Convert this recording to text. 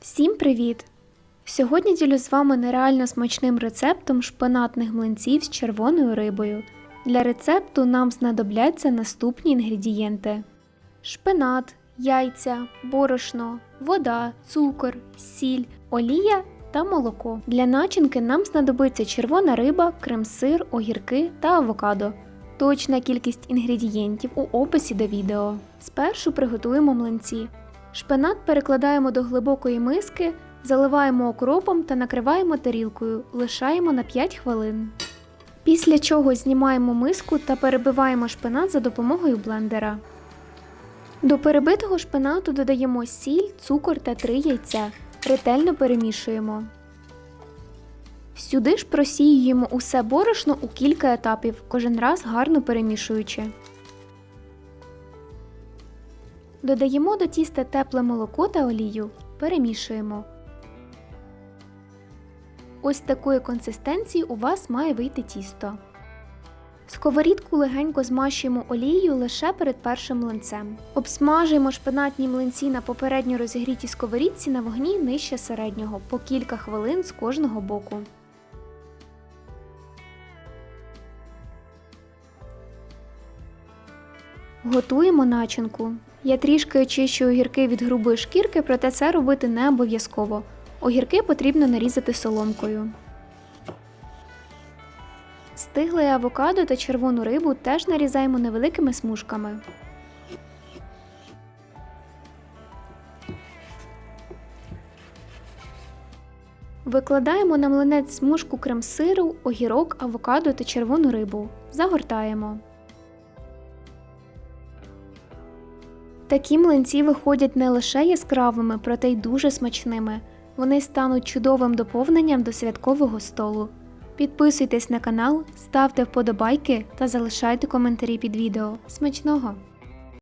Всім привіт! Сьогодні ділю з вами нереально смачним рецептом шпинатних млинців з червоною рибою. Для рецепту нам знадобляться наступні інгредієнти: шпинат, яйця, борошно, вода, цукор, сіль, олія та молоко. Для начинки нам знадобиться червона риба, крем-сир, огірки та авокадо. Точна кількість інгредієнтів у описі до відео. Спершу приготуємо млинці. Шпинат перекладаємо до глибокої миски, заливаємо окропом та накриваємо тарілкою, лишаємо на 5 хвилин. Після чого знімаємо миску та перебиваємо шпинат за допомогою блендера. До перебитого шпинату додаємо сіль, цукор та 3 яйця. Ретельно перемішуємо. Сюди ж просіюємо усе борошно у кілька етапів, кожен раз гарно перемішуючи. Додаємо до тіста тепле молоко та олію. Перемішуємо. Ось такої консистенції у вас має вийти тісто. Сковорідку легенько змащуємо олією лише перед першим млинцем. Обсмажуємо шпинатні млинці на попередньо розігрітій сковорідці на вогні нижче середнього по кілька хвилин з кожного боку. Готуємо начинку. Я трішки очищу огірки від грубої шкірки, проте це робити не обов'язково. Огірки потрібно нарізати соломкою. Стигле авокадо та червону рибу теж нарізаємо невеликими смужками. Викладаємо на млинець смужку крем-сиру, огірок, авокадо та червону рибу. Загортаємо. Такі млинці виходять не лише яскравими, проте й дуже смачними. Вони стануть чудовим доповненням до святкового столу. Підписуйтесь на канал, ставте вподобайки та залишайте коментарі під відео. Смачного!